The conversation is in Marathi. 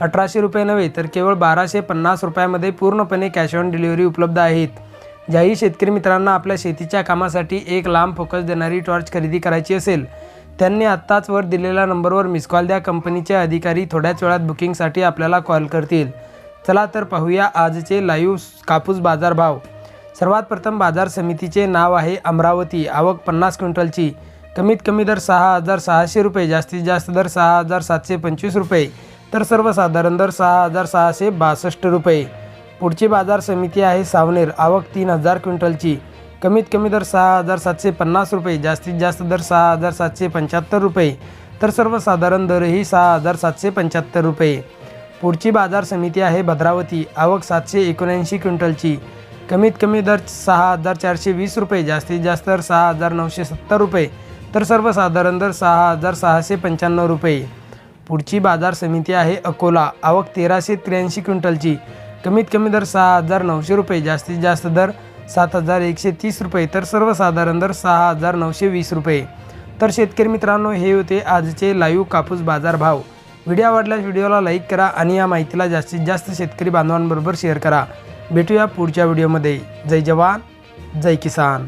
अठराशे रुपये नव्हे तर केवळ बाराशे पन्नास रुपयामध्ये पूर्णपणे कॅश ऑन डिलिव्हरी उपलब्ध आहेत. ज्याही शेतकरी मित्रांना आपल्या शेतीच्या कामासाठी एक लांब फोकस देणारी टॉर्च खरेदी करायची असेल त्यांनी आत्ताच वर दिलेल्या नंबरवर मिस कॉल द्या. कंपनीचे अधिकारी थोड्याच वेळात बुकिंगसाठी आपल्याला कॉल करतील. चला तर पाहूया आजचे लाईव्ह कापूस बाजारभाव सर्वात प्रथम बाजार समितीचे नाव आहे अमरावती. आवक पन्नास क्विंटलची. कमीत कमी दर सहा हजार सहाशे रुपये जास्तीत जास्त दर सहा हजार सातशे पंचवीस रुपये. तर सर्वसाधारण दर सहा हजार सहाशे बासष्ट रुपये. पुढची बाजार समिती आहे सावनेर. आवक तीन हजार क्विंटलची. कमीत कमी दर सहा हजार सातशे पन्नास रुपये. जास्तीत जास्त दर सहा हजार सातशे पंच्याहत्तर रुपये. तर सर्वसाधारण दरही सहा हजार सातशे पंच्याहत्तर रुपये. पुढची बाजार समिती आहे भद्रावती. आवक सातशे एकोणऐंशी क्विंटलची. कमीत कमी दर सहा हजार चारशे वीस रुपये. जास्तीत जास्त दर सहा हजार नऊशे सत्तर रुपये. तर सर्वसाधारण दर सहा हजार सहाशे पंच्याण्णव रुपये. पुढची बाजार समिती आहे अकोला. आवक तेराशे त्र्याऐंशी क्विंटलची. कमीत कमी दर सहा हजार नऊशे रुपये जास्तीत जास्त दर सात हजार एकशे तीस रुपये तर सर्वसाधारण दर सहा हजार नऊशे वीस रुपये. तर शेतकरी मित्रांनो हे होते आजचे लाईव्ह कापूस बाजार भाव. व्हिडिओ आवडल्यास व्हिडिओला लाईक करा आणि या माहितीला जास्तीत जास्त शेतकरी बांधवांबरोबर शेअर करा. भेटूया पुढच्या व्हिडिओमध्ये. जय जवान जय किसान.